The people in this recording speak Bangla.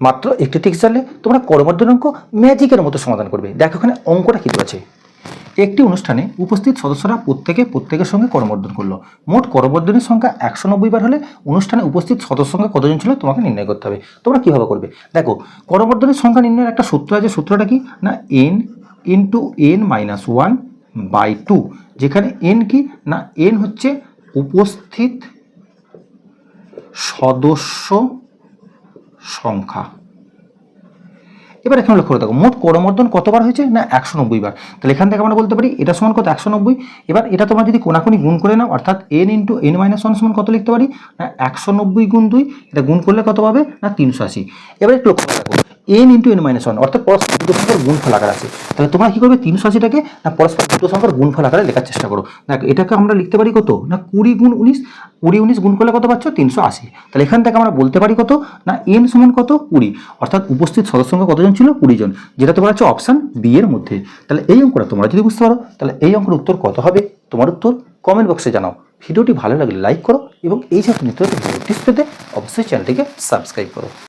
মাত্র একটি টিক্স জানলে তোমরা করমর্দন অঙ্ক ম্যাজিকের মতো সমাধান করবে। দেখো এখানে অঙ্কটা কী আছে একটি অনুষ্ঠানে উপস্থিত সদস্যরা প্রত্যেকে প্রত্যেকের সঙ্গে করমর্দন করল। মোট করমর্দনের সংখ্যা একশো নব্বই বার হলে অনুষ্ঠানে উপস্থিত সদস্য সংখ্যা কতজন ছিল তোমাকে নির্ণয় করতে হবে। তোমরা কীভাবে করবে? দেখো করমর্দনের সংখ্যা নির্ণয়ের একটা সূত্র আছে। সূত্রটা কি? না N into N minus one by two যেখানে এন কি? না এন হচ্ছে উপস্থিত সদস্য সংখ্যা। এবার এখানে লক্ষ্য করে দেখো, মোট করমর্দন কতবার হয়েছে না একশো নব্বই বার? তাহলে এখান থেকে আমরা বলতে পারি, এটা সমান কত? একশো নব্বই। এবার এটা তোমরা যদি কোনাকুনি গুণ করে নাও, অর্থাৎ N into N minus one সমান কত লিখতে পারি? না, একশো নব্বই গুণ দুই, এটা গুণ করলে কত পাবে? না, তিনশো আশি। এবার একটু লক্ষ্য করে দেখো N into N minus one অর্থাৎ পরস্পর দুটো সংখ্যার গুণফল আকার আছে। তাহলে তোমরা কী করবে? তিনশো আশিটাকে, না, পরস্পর দুটো সংখ্যার গুণফল আকারে লেখার চেষ্টা করো। দেখো, এটাকে আমরা লিখতে পারি কত? না, কুড়ি গুণ উনিশ। কুড়ি উনিশ গুণ করলে কত পাচ্ছ? তিনশো আশি। তাহলে এখান থেকে আমরা বলতে পারি কত? না এন সমান কত? কুড়ি। অর্থাৎ উপস্থিত সদস্য সংখ্যা কতজন ছিল কুড়ি জন। যেটা তোমার আছে অপশান বি এর মধ্যে। তাহলে এই অঙ্কটা তোমরা যদি বুঝতে পারো, তাহলে এই অঙ্কের উত্তর কত হবে? তোমার উত্তর কমেন্ট বক্সে জানাও। ভিডিওটি ভালো লাগলে লাইক করো এবং এই সাথে নিত্য টিপস পেতে অবশ্যই চ্যানেলটিকে সাবস্ক্রাইব করো।